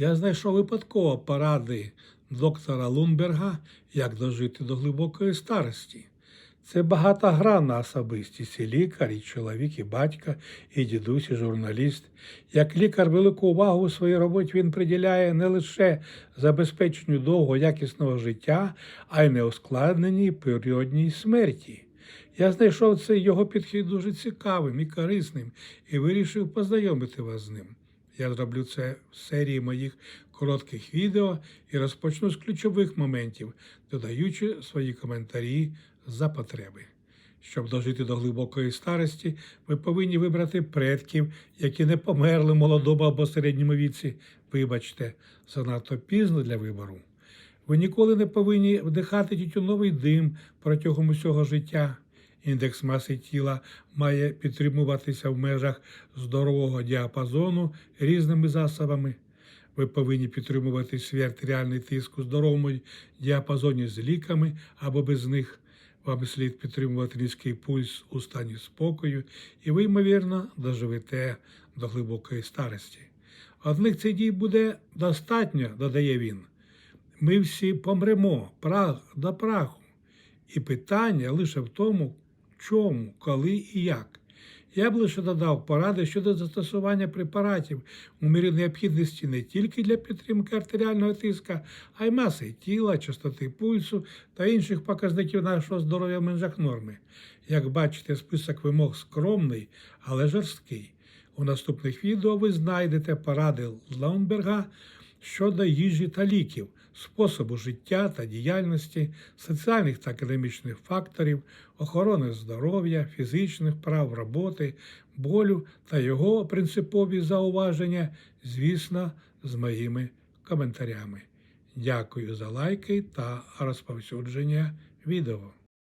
Я знайшов випадково поради доктора Лунберга, як дожити до глибокої старості. Це багатогранна особистість і лікар, і чоловік, і батько, і дідусь, і журналіст. Як лікар велику увагу у своїй роботі він приділяє не лише забезпеченню довго якісного життя, а й неускладненій періодній смерті. Я знайшов цей його підхід дуже цікавим і корисним і вирішив познайомити вас з ним. Я зроблю це в серії моїх коротких відео і розпочну з ключових моментів, додаючи свої коментарі за потреби. Щоб дожити до глибокої старості, ви повинні вибрати предків, які не померли в молодому або середньому віці. Вибачте, занадто пізно для вибору. Ви ніколи не повинні вдихати тютюновий дим протягом усього життя. Індекс маси тіла має підтримуватися в межах здорового діапазону різними засобами. Ви повинні підтримувати свій артеріальний тиск у здоровому діапазоні з ліками або без них. Вам слід підтримувати низький пульс у стані спокою, і ви, ймовірно, доживете до глибокої старості. Одних цих дій буде достатньо, додає він. Ми всі помремо прах до праху. І питання лише в тому, чому, коли і як. Я б лише додав поради щодо застосування препаратів у мірі необхідності не тільки для підтримки артеріального тиска, а й маси тіла, частоти пульсу та інших показників нашого здоров'я в межах норми. Як бачите, список вимог скромний, але жорсткий. У наступних відео ви знайдете поради Лаунберга щодо їжі та ліків, способу життя та діяльності, соціальних та академічних факторів, охорони здоров'я, фізичних прав роботи, болю та його принципові зауваження, звісно, з моїми коментарями. Дякую за лайки та розповсюдження відео.